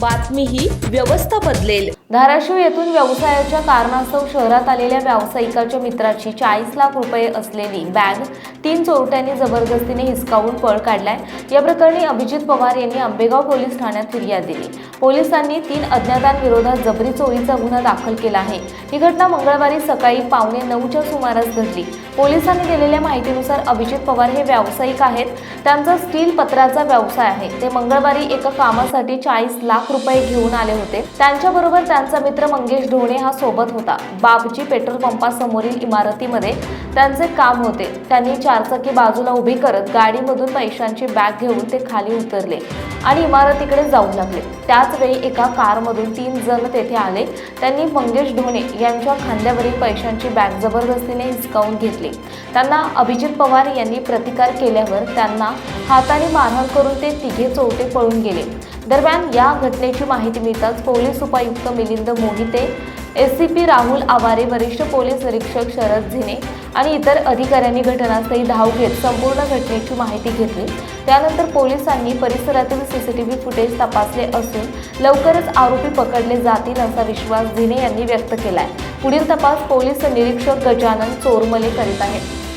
बातमी ही व्यवस्था बदलेल. धाराशिव येथून व्यवसायाच्या कारणास्तव शहरात आलेल्या व्यावसायिकाच्या मित्राची चाळीस लाख रुपये असलेली बॅग तीन चोरट्यांनी जबरदस्तीने हिसकावून पळ काढलाय. या प्रकरणी अभिजित पवार यांनी आंबेगाव पोलीस ठाण्यात फिर्याद दिली. पोलिसांनी तीन अज्ञातांविरोधात जबरी चोरीचा गुन्हा दाखल केला आहे. ही घटना मंगळवारी सकाळी पावणे नऊच्या सुमारास घडली. पोलिसांनी दिलेल्या माहितीनुसार अभिजित पवार हे व्यावसायिक आहेत. त्यांचा स्टील पत्राचा व्यवसाय आहे. ते मंगळवारी एका कामासाठी चाळीस लाख रुपये घेऊन आले होते. त्यांच्याबरोबर त्यांचा मित्र मंगेश ढोणे हा सोबत होता. बाबजी पेट्रोल पंपासमोरील इमारतीमध्ये त्यांचे काम होते. त्यांनी चारचाकी बाजूला उभी करत गाडीमधून पैशांची बॅग घेऊन ते खाली उतरले आणि इमारतीकडे जाऊ लागले. त्याचवेळी एका कारमधून तीन जण तेथे आले. त्यांनी मंगेश ढोणे यांच्या खांद्यावरील पैशांची बॅग जबरदस्तीने हिसकावून घेतली. त्यांना अभिजित पवार यांनी प्रतिकार केल्यावर त्यांना हाताने मारहाण करून ते तिघे चोरटे पळून गेले. दरम्यान या घटनेची माहिती मिळताच पोलीस उपायुक्त Milind Mohite S C P Rahul Aware वरिष्ठ पोलीस निरीक्षक शरद झिने आणि इतर अधिकाऱ्यांनी घटनास्थळी धाव घेत संपूर्ण घटनेची माहिती घेतली. त्यानंतर पोलिसांनी परिसरातील सीसीटीव्ही फुटेज तपासले असून लवकरच आरोपी पकडले जातील असा विश्वास झिने यांनी व्यक्त केला आहे पुढील तपास पोलीस निरीक्षक गजानन चोरमले करीत आहेत.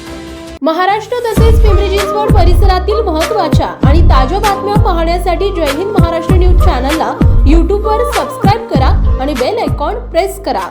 महाराष्ट्र तसेच पिंपरी चिंचवड परिसरातील महत्त्वाच्या आणि ताज्या बातम्या पाहण्यासाठी जय हिंद महाराष्ट्र न्यूज चॅनलला यूट्यूबवर सबस्क्राईब करा आणि बेल आयकॉन प्रेस करा.